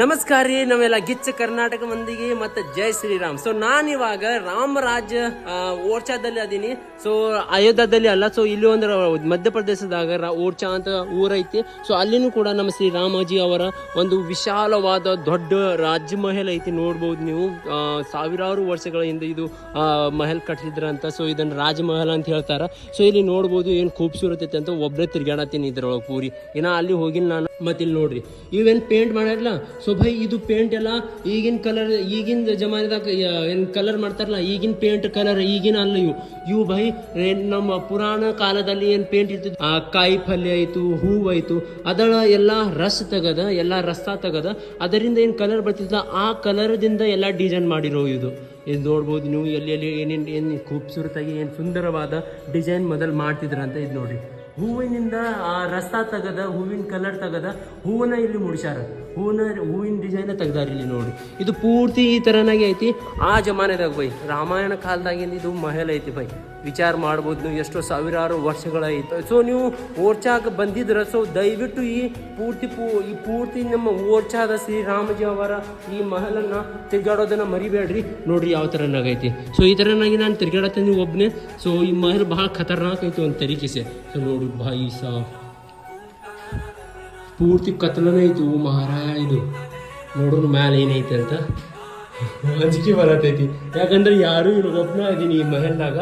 ನಮಸ್ಕಾರ ರೀ ನಾವೆಲ್ಲ ಗಿಚ್ಚ ಕರ್ನಾಟಕ ಮಂದಿಗೆ ಮತ್ತೆ ಜೈ ಶ್ರೀರಾಮ್. ಸೊ ನಾನು ಇವಾಗ ರಾಮರಾಜ್ ಓರ್ಚಾದಲ್ಲಿ ಅದೀನಿ. ಸೊ ಅಯೋಧ್ಯದಲ್ಲಿ ಅಲ್ಲ ಸೊ ಇಲ್ಲಿ ಒಂದು ಮಧ್ಯಪ್ರದೇಶದಾಗ ಓರ್ಚಾ ಅಂತ ಊರೈತಿ. ಸೊ ಅಲ್ಲಿನೂ ಕೂಡ ನಮ್ಮ ಶ್ರೀ ರಾಮಾಜಿ ಅವರ ಒಂದು ವಿಶಾಲವಾದ ದೊಡ್ಡ ರಾಜ್ಯ ಮಹಲ್ ಐತಿ ನೋಡ್ಬೋದು ನೀವು. ಸಾವಿರಾರು ವರ್ಷಗಳ ಹಿಂದೆ ಇದು ಮಹಲ್ ಕಟ್ಟಿದ್ರಂತ ಸೊ ಇದನ್ನ ರಾಜಮಹಲ್ ಅಂತ ಹೇಳ್ತಾರ. ಸೊ ಇಲ್ಲಿ ನೋಡ್ಬೋದು ಏನು ಖೂಬ್ಸೂರತ್ ಅಂತ ಒಬ್ಬರೇ ತಿರ್ಗಾಡತ್ತೀನಿ ಇದ್ರೊಳಗೆ ಪೂರಿ. ಇನ್ನು ಅಲ್ಲಿ ಹೋಗಿಲ್ಲ ನಾನು. ಮತ್ತೆ ಇಲ್ಲಿ ನೋಡ್ರಿ. ಇವೇನ್ ಪೇಂಟ್ ಮಾಡಿರಲ್ಲ ಸೊ ಭೈ ಇದು ಪೇಂಟ್ ಎಲ್ಲ ಈಗಿನ ಕಲರ್ ಈಗಿನ ಜಮಾನದಾಗ ಏನು ಕಲರ್ ಮಾಡ್ತಾರಲ್ಲ, ಈಗಿನ ಪೇಂಟ್ ಕಲರ್ ಈಗಿನ ಅಲ್ಲ ಇವು. ಇವು ಭೈ ನಮ್ಮ ಪುರಾಣ ಕಾಲದಲ್ಲಿ ಏನು ಪೇಂಟ್ ಇರ್ತಿತ್ತು ಆ ಕಾಯಿ ಪಲ್ಯ ಆಯಿತು, ಹೂವು ಆಯಿತು ಅದಳ ಎಲ್ಲ ರಸ್ ತೆಗದ, ಎಲ್ಲ ರಸ ತೆಗದ, ಅದರಿಂದ ಏನು ಕಲರ್ ಬರ್ತಿದ್ದ, ಆ ಕಲರ್ದಿಂದ ಎಲ್ಲ ಡಿಸೈನ್ ಮಾಡಿರೋ ಇದು. ಇದು ನೋಡ್ಬೋದು ನೀವು, ಎಲ್ಲಿ ಎಲ್ಲಿ ಏನೇನು, ಏನು ಖೂಬ್ಸೂರತಾಗಿ ಏನು ಸುಂದರವಾದ ಡಿಸೈನ್ ಮೊದಲು ಮಾಡ್ತಿದ್ರಂತ ಇದು ನೋಡ್ರಿ. ಹೂವಿನಿಂದ ಆ ರಸ ತೆಗದ, ಹೂವಿನ ಕಲರ್ ತೆಗದ, ಹೂವನ್ನ ಇಲ್ಲಿ ಮುಡಿಸ್ಯಾರ. ಹೂವಿನ ಹೂವಿನ ಡಿಸೈನ್ ತೆಗ್ದಾರ ಇಲ್ಲಿ ನೋಡಿ. ಇದು ಪೂರ್ತಿ ಈ ಥರನಾಗೆ ಐತಿ. ಆ ಜಮಾನೆದಾಗ ಬೈ, ರಾಮಾಯಣ ಕಾಲದಾಗಿಂದ ಇದು ಮಹಲ್ ಐತಿ ಬೈ. ವಿಚಾರ ಮಾಡ್ಬೋದು ನೀವು ಎಷ್ಟೋ ಸಾವಿರಾರು ವರ್ಷಗಳಾಯಿತು ಸೊ ನೀವು ಓರ್ಚಾಗ ಬಂದಿದ್ರ ಸೊ ದಯವಿಟ್ಟು ಈ ಪೂರ್ತಿ ಪೂ, ಈ ಪೂರ್ತಿ ನಮ್ಮ ಓರ್ಚಾದ ಶ್ರೀರಾಮಜಿ ಅವರ ಈ ಮಹಲನ್ನು ತಿರ್ಗಾಡೋದನ್ನು ಮರಿಬೇಡ್ರಿ. ನೋಡ್ರಿ ಯಾವ ಥರನಾಗೈತಿ ಸೊ ಈ ಥರನಾಗಿ ನಾನು ತಿರ್ಗಾಡತ್ತೀನಿ ಒಬ್ಬನೇ ಸೊ ಈ ಮಹಲ್ ಬಹಳ ಖತರ್ನಾಕ್ ಐತಿ ಒಂದು ತರೀಕೆಸೆ. ಸೊ ನೋಡಿ ಭಾಯಿ ಸಾ ಪೂರ್ತಿ ಕತ್ಲನೇ ಓ ಮಹಾರಾಯ ಇದು. ನೋಡೋಣ ಮ್ಯಾಲೆ ಏನೈತೆ ಅಂತ. ಅಂಜಿಕೆ ಬರತೈತಿ. ಯಾಕಂದ್ರೆ ಯಾರು ಇವ್ರಿಗೆ ಒಬ್ಬನ ಇದೀನಿ ಈ ಮಹಲ್ನಾಗ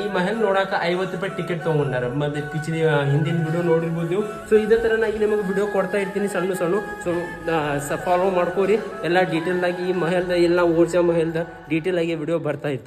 ಈ ಮಹಲ್ ನೋಡಾಕ ಐವತ್ತು ರೂಪಾಯಿ ಟಿಕೆಟ್ ತೊಗೊಂಡಾರ. ಮತ್ತೆ ಪಿಚ್ಲಿ ಹಿಂದಿನ ವಿಡಿಯೋ ನೋಡಿರ್ಬೋದು ನೀವು. ಸೊ ಇದೇ ಥರನಾಗಿ ನಿಮಗೆ ವಿಡಿಯೋ ಕೊಡ್ತಾ ಇರ್ತೀನಿ ಸಣ್ಣ ಸಣ್ಣ. ಸೊ ಫಾಲೋ ಮಾಡ್ಕೋರಿ. ಎಲ್ಲ ಡೀಟೇಲ್ ಆಗಿ ಈ ಮಹಲ್ದ, ಎಲ್ಲ ಓರ್ಜಾ ಮಹಲ್ದ ಡೀಟೇಲ್ ಆಗಿ ವಿಡಿಯೋ ಬರ್ತಾ ಇರ್ತಾವ.